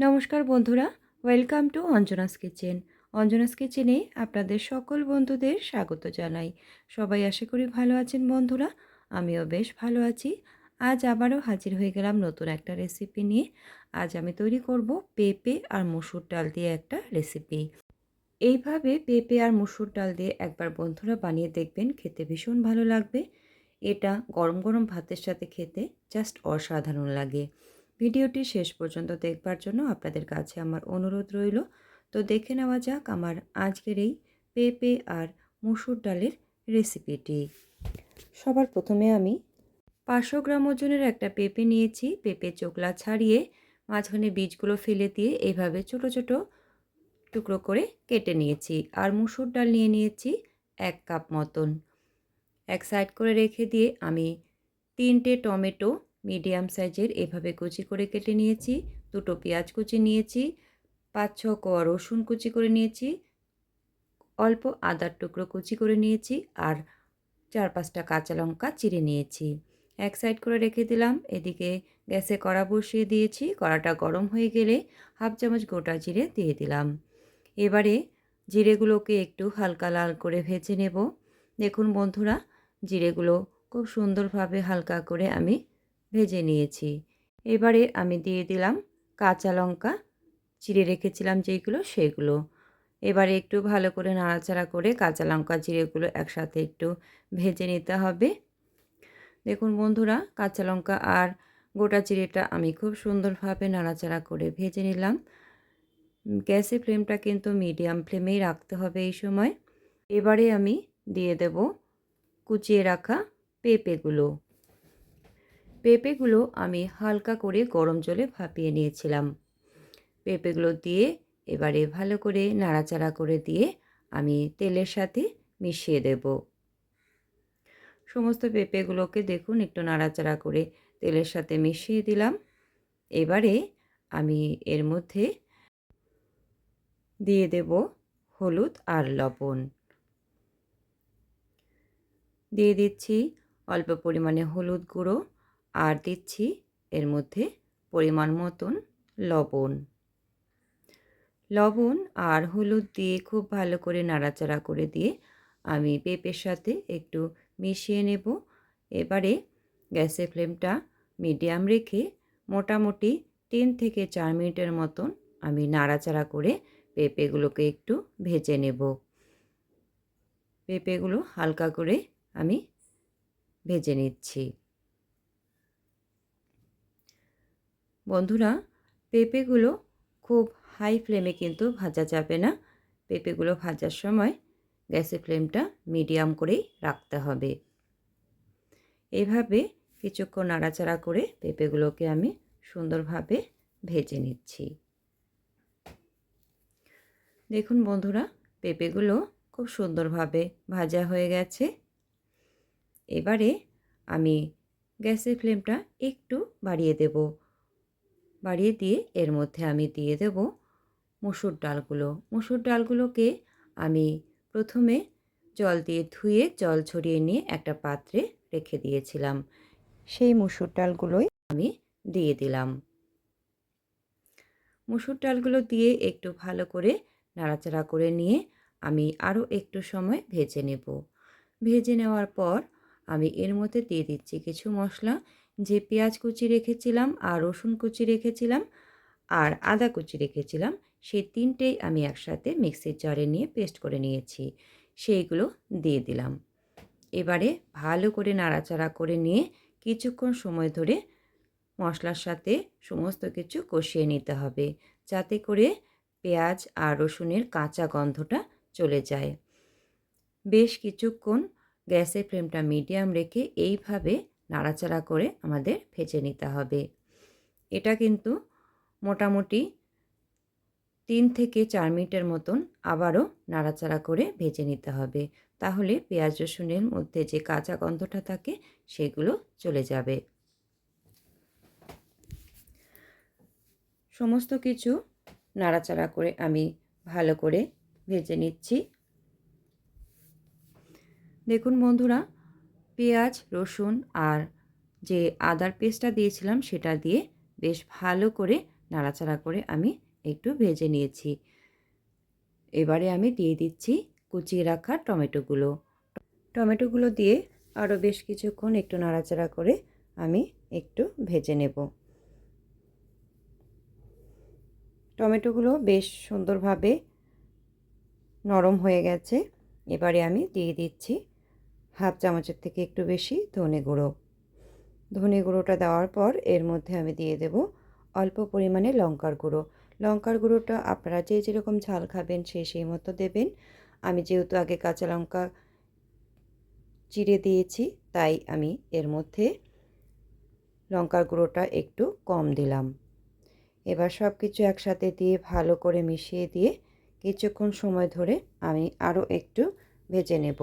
নমস্কার বন্ধুরা, welcome to Anjana's kitchen. Anjana's কিচেনে আপনাদের সকল বন্ধুদের স্বাগত জানাই। সবাই আশা করি ভালো আছেন বন্ধুরা, আমিও বেশ ভালো আছি। আজ আবারও হাজির হয়ে গেলাম নতুন একটা রেসিপি নিয়ে। আজ আমি তৈরি করব পেঁপে আর মসুর ডাল দিয়ে একটা রেসিপি এইভাবে পেঁপে আর মসুর ডাল দিয়ে একবার বন্ধুরা বানিয়ে দেখবেন, খেতে ভীষণ ভালো লাগবে। এটা গরম গরম ভাতের সাথে খেতে জাস্ট অসাধারণ লাগে। ভিডিওটি শেষ পর্যন্ত দেখবার জন্য আপনাদের কাছে আমার অনুরোধ রইল। তো দেখে নেওয়া যাক আমার আজকের এই পেঁপে আর মুসুর ডালের রেসিপিটি। সবার প্রথমে আমি পাঁচশো গ্রাম ওজনের একটা পেঁপে নিয়েছি। পেঁপে চোকলা ছাড়িয়ে মাঝখানে বীজগুলো ফেলে দিয়ে এইভাবে ছোট ছোট টুকরো করে কেটে নিয়েছি। আর মুসুর ডাল নিয়ে নিয়েছি এক কাপ মতন। এক সাইড করে রেখে দিয়ে আমি তিনটে টমেটো মিডিয়াম সাইজের এভাবে কুচি করে কেটে নিয়েছি, দুটো পেঁয়াজ কুচি নিয়েছি, পাঁচ ছ কোয়া রসুন কুচি করে নিয়েছি, অল্প আদার টুকরো কুচি করে নিয়েছি আর চার পাঁচটা কাঁচা লঙ্কা চিড়ে নিয়েছি। এক সাইড করে রেখে দিলাম, এদিকে গ্যাসে কড়া বসিয়ে দিয়েছি, কড়াটা গরম হয়ে গেলে হাফ চামচ গোটা জিরে দিয়ে দিলাম। এবারে জিরেগুলোকে একটু হালকা লাল করে ভেজে নেব। দেখুন বন্ধুরা, জিরেগুলো খুব সুন্দরভাবে হালকা করে আমি ভেজে নিয়েছি। এবারে আমি দিয়ে দিলাম কাঁচা লঙ্কা, চিড়ে রেখেছিলাম যেইগুলো সেগুলো। এবারে একটু ভালো করে নাড়াচাড়া করে কাঁচা লঙ্কা, জিরেগুলো একসাথে একটু ভেজে নিতে হবে। দেখুন বন্ধুরা, কাঁচা লঙ্কা আর গোটা চিড়েটা আমি খুব সুন্দরভাবে নাড়াচাড়া করে ভেজে নিলাম। গ্যাসের ফ্লেমটা কিন্তু মিডিয়াম ফ্লেমেই রাখতে হবে এই সময়। এবারে আমি দিয়ে দেব কুচিয়ে রাখা পেঁপেগুলো। পেঁপেগুলো আমি হালকা করে গরম জলে ভাপিয়ে নিয়েছিলাম। পেঁপেগুলো দিয়ে এবারে ভালো করে নাড়াচাড়া করে দিয়ে আমি তেলের সাথে মিশিয়ে দেব। সমস্ত পেঁপেগুলোকে দেখুন একটু নাড়াচাড়া করে তেলের সাথে মিশিয়ে দিলাম। এবারে আমি এর মধ্যে দিয়ে দেব হলুদ আর লবণ। দিয়ে দিচ্ছি অল্প পরিমাণে হলুদ গুঁড়ো। আর দিচ্ছি এর মধ্যে পরিমাণ মতন লবণ। লবণ আর হলুদ দিয়ে খুব ভালো করে নাড়াচাড়া করে দিয়ে আমি পেঁপের সাথে একটু মিশিয়ে নেব। এবারে গ্যাসের ফ্লেমটা মিডিয়াম রেখে মোটামুটি তিন থেকে চার মিনিটের মতন আমি নাড়াচাড়া করে পেঁপেগুলোকে একটু ভেজে নেব। পেঁপেগুলো হালকা করে আমি ভেজে নিচ্ছি। বন্ধুরা, পেঁপেগুলো খুব হাই ফ্লেমে কিন্তু ভাজা যাবে না। পেঁপেগুলো ভাজার সময় গ্যাসের ফ্লেমটা মিডিয়াম করেই রাখতে হবে। এইভাবে কিছুক্ষণ নাড়াচাড়া করে পেঁপেগুলোকে আমি সুন্দরভাবে ভেজে নিচ্ছি। দেখুন বন্ধুরা, পেঁপেগুলো খুব সুন্দরভাবে ভাজা হয়ে গেছে। এবারে আমি গ্যাসের ফ্লেমটা একটু বাড়িয়ে দেব। বাড়িয়ে দিয়ে এর মধ্যে আমি দিয়ে দেব মুসুর ডালগুলো। মুসুর ডালগুলোকে আমি প্রথমে জল দিয়ে ধুয়ে জল ছড়িয়ে নিয়ে একটা পাত্রে রেখে দিয়েছিলাম। সেই মুসুর ডালগুলোই আমি দিয়ে দিলাম। মুসুর ডালগুলো দিয়ে একটু ভালো করে নাড়াচাড়া করে নিয়ে আমি আরও একটু সময় ভেজে নেব। ভেজে নেওয়ার পর আমি এর মধ্যে দিয়ে দিচ্ছি কিছু মশলা যে পেঁয়াজ কুচি রেখেছিলাম আর রসুন কুচি রেখেছিলাম আর আদা কুচি রেখেছিলাম, সেই তিনটেই আমি একসাথে মিক্সির জারে নিয়ে পেস্ট করে নিয়েছি। সেইগুলো দিয়ে দিলাম। এবারে ভালো করে নাড়াচাড়া করে নিয়ে কিছুক্ষণ সময় ধরে মশলার সাথে সমস্ত কিছু কষিয়ে নিতে হবে, যাতে করে পেঁয়াজ আর রসুনের কাঁচা গন্ধটা চলে যায়। বেশ কিছুক্ষণ গ্যাসের ফ্লেমটা মিডিয়াম রেখে এইভাবে নাড়াচাড়া করে আমাদের ভেজে নিতে হবে। এটা কিন্তু মোটামুটি তিন থেকে চার মিনিটের মতন আবারও নাড়াচাড়া করে ভেজে নিতে হবে। তাহলে পেঁয়াজ রসুনের মধ্যে যে কাঁচা গন্ধটা থাকে সেগুলো চলে যাবে। সমস্ত কিছু নাড়াচাড়া করে আমি ভালো করে ভেজে নিচ্ছি। দেখুন বন্ধুরা পেঁয়াজ, রসুন আর যে আদার পেস্টটা দিয়েছিলাম সেটা দিয়ে বেশ ভালো করে নাড়াচাড়া করে আমি একটু ভেজে নিয়েছি। এবারে আমি দিয়ে দিচ্ছি কুচিয়ে রাখা টমেটোগুলো। টমেটোগুলো দিয়ে আরও বেশ কিছুক্ষণ একটু নাড়াচাড়া করে আমি একটু ভেজে নেব। টমেটোগুলো বেশ সুন্দরভাবে নরম হয়ে গেছে। এবারে আমি দিয়ে দিচ্ছি হাফ চামচের থেকে একটু বেশি ধনে গুঁড়ো। ধনে গুঁড়োটা দেওয়ার পর এর মধ্যে আমি দিয়ে দেব অল্প পরিমাণে লঙ্কার গুঁড়ো। লঙ্কার গুঁড়োটা আপনারা যে যেরকম ঝাল খাবেন সেই সেই মতো দেবেন। আমি যেহেতু আগে কাঁচা লঙ্কা চিড়ে দিয়েছি, তাই আমি এর মধ্যে লঙ্কার গুঁড়োটা একটু কম দিলাম। এবার সব কিছু একসাথে দিয়ে ভালো করে মিশিয়ে দিয়ে কিছুক্ষণ সময় ধরে আমি আরও একটু ভেজে নেব।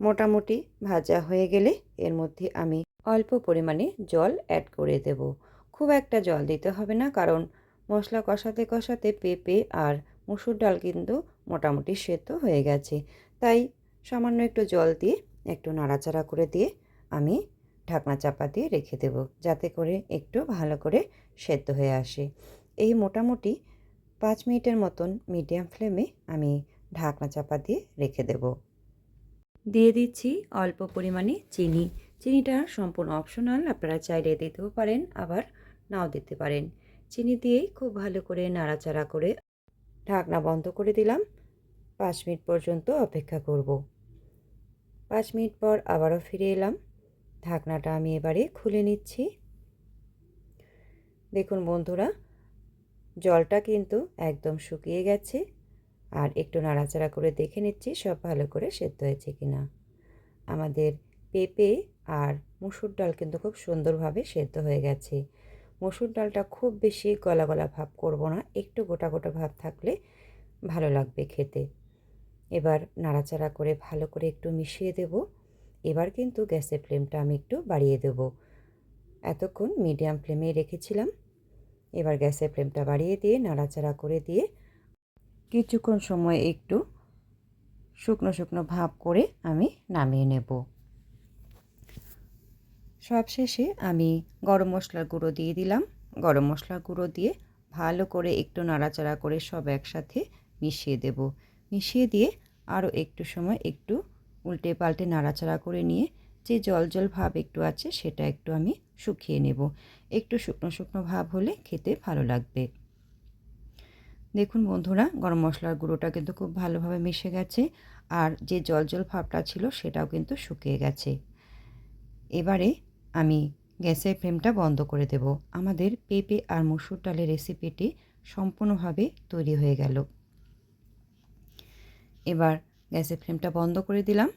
মোটামুটি ভাজা হয়ে গেলে এর মধ্যে আমি অল্প পরিমাণে জল অ্যাড করে দেব। খুব একটা জল দিতে হবে না কারণ মশলা কষাতে কষাতে পেঁপে আর মুসুর ডাল কিন্তু মোটামুটি সেদ্ধ হয়ে গেছে। তাই সামান্য একটু জল দিয়ে একটু নাড়াচাড়া করে দিয়ে আমি ঢাকনা চাপা দিয়ে রেখে দেব যাতে করে একটু ভালো করে সেদ্ধ হয়ে আসে। এই মোটামুটি পাঁচ মিনিটের মতন মিডিয়াম ফ্লেমে আমি ঢাকনা চাপা দিয়ে রেখে দেব। দিয়ে দিচ্ছি অল্প পরিমাণে চিনি। চিনিটা সম্পূর্ণ অপশনাল আপনারা চাইলে দিতেও পারেন, আবার নাও দিতে পারেন। চিনি দিয়েই খুব ভালো করে নাড়াচাড়া করে ঢাকনা বন্ধ করে দিলাম। পাঁচ মিনিট পর্যন্ত অপেক্ষা করব। পাঁচ মিনিট পর আবারও ফিরে এলাম। ঢাকনাটা আমি এবারে খুলে নিচ্ছি। দেখুন বন্ধুরা, জলটা কিন্তু একদম শুকিয়ে গেছে। আর একটু নাড়াচাড়া করে দেখে নিচ্ছি সব ভালো করে সেদ্ধ হয়েছে কি না আমাদের পেঁপে আর মুসুর ডাল কিন্তু খুব সুন্দরভাবে সেদ্ধ হয়ে গেছে। মসুর ডালটা খুব বেশি গলা গলা ভাব করব না, একটু গোটা গোটা ভাব থাকলে ভালো লাগবে খেতে। এবার নাড়াচাড়া করে ভালো করে একটু মিশিয়ে দেব। এবার কিন্তু গ্যাসের ফ্লেমটা আমি একটু বাড়িয়ে দেব। এতক্ষণ মিডিয়াম ফ্লেমে রেখেছিলাম। এবার গ্যাসের ফ্লেমটা বাড়িয়ে দিয়ে নাড়াচাড়া করে দিয়ে কিছুক্ষণ সময় একটু শুকনো শুকনো ভাব করে আমি নামিয়ে নেব। সবশেষে আমি গরম মশলার গুঁড়ো দিয়ে দিলাম। গরম মশলার গুঁড়ো দিয়ে ভালো করে একটু নাড়াচাড়া করে সব একসাথে মিশিয়ে দেব। মিশিয়ে দিয়ে আরও একটু সময় একটু উল্টে পাল্টে নাড়াচাড়া করে নিয়ে যে জল জল ভাব একটু আছে সেটা একটু আমি শুকিয়ে নেব। একটু শুকনো শুকনো ভাব হলে খেতে ভালো লাগবে। দেখুন বন্ধুরা, গরম মশলার গুঁড়োটা কিন্তু খুব ভালোভাবে মিশে গেছে আর যে জল জল ভাবটা ছিল সেটাও কিন্তু শুকিয়ে গেছে। এবারে আমি গ্যাসের ফ্লেমটা বন্ধ করে দেব। আমাদের পেঁপে আর মসুর ডালের রেসিপিটি সম্পূর্ণভাবে তৈরি হয়ে গেল। এবার গ্যাসের ফ্লেমটা বন্ধ করে দিলাম।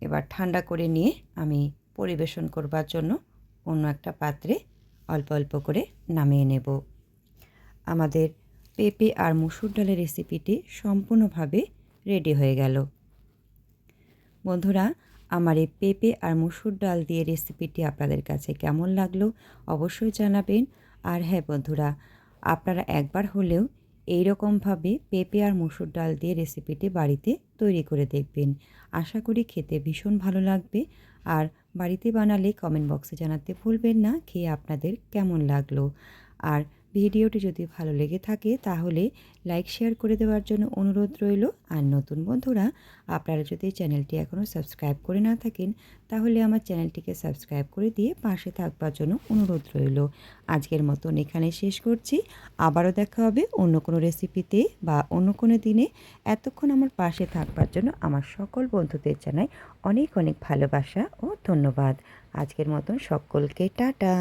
এবার ঠান্ডা করে নিয়ে আমি পরিবেশন করবার জন্য অন্য একটা পাত্রে অল্প অল্প করে নামিয়ে নেব। আমাদের পেঁপে আর মুসুর ডালের রেসিপিটি সম্পূর্ণভাবে রেডি হয়ে গেল। বন্ধুরা, আমার এই পেঁপে আর মুসুর ডাল দিয়ে রেসিপিটি আপনাদের কাছে কেমন লাগল অবশ্যই জানাবেন। আর হ্যাঁ বন্ধুরা, আপনারা একবার হলেও এই রকমভাবে পেঁপে আর মুসুর ডাল দিয়ে রেসিপিটি বাড়িতে তৈরি করে দেখবেন। আশা করি খেতে ভীষণ ভালো লাগবে। আর বাড়িতে বানালে কমেন্ট বক্সে জানাতে ভুলবেন না, খেয়ে আপনাদের কেমন লাগল। আর ভিডিওটি যদি ভালো লেগে থাকে তাহলে লাইক, শেয়ার করে দেওয়ার জন্য অনুরোধ রইল। আর নতুন বন্ধুরা, আপনারা যদি চ্যানেলটি এখনও সাবস্ক্রাইব করে না থাকেন, তাহলে আমার চ্যানেলটিকে সাবস্ক্রাইব করে দিয়ে পাশে থাকবার জন্য অনুরোধ রইল। আজকের মতন এখানে শেষ করছি। আবারও দেখা হবে অন্য কোনো রেসিপিতে বা অন্য কোনো দিনে। এতক্ষণ আমার পাশে থাকবার জন্য আমার সকল বন্ধুদের জানাই অনেক অনেক ভালোবাসা ও ধন্যবাদ। আজকের মতন সকলকে টাটা।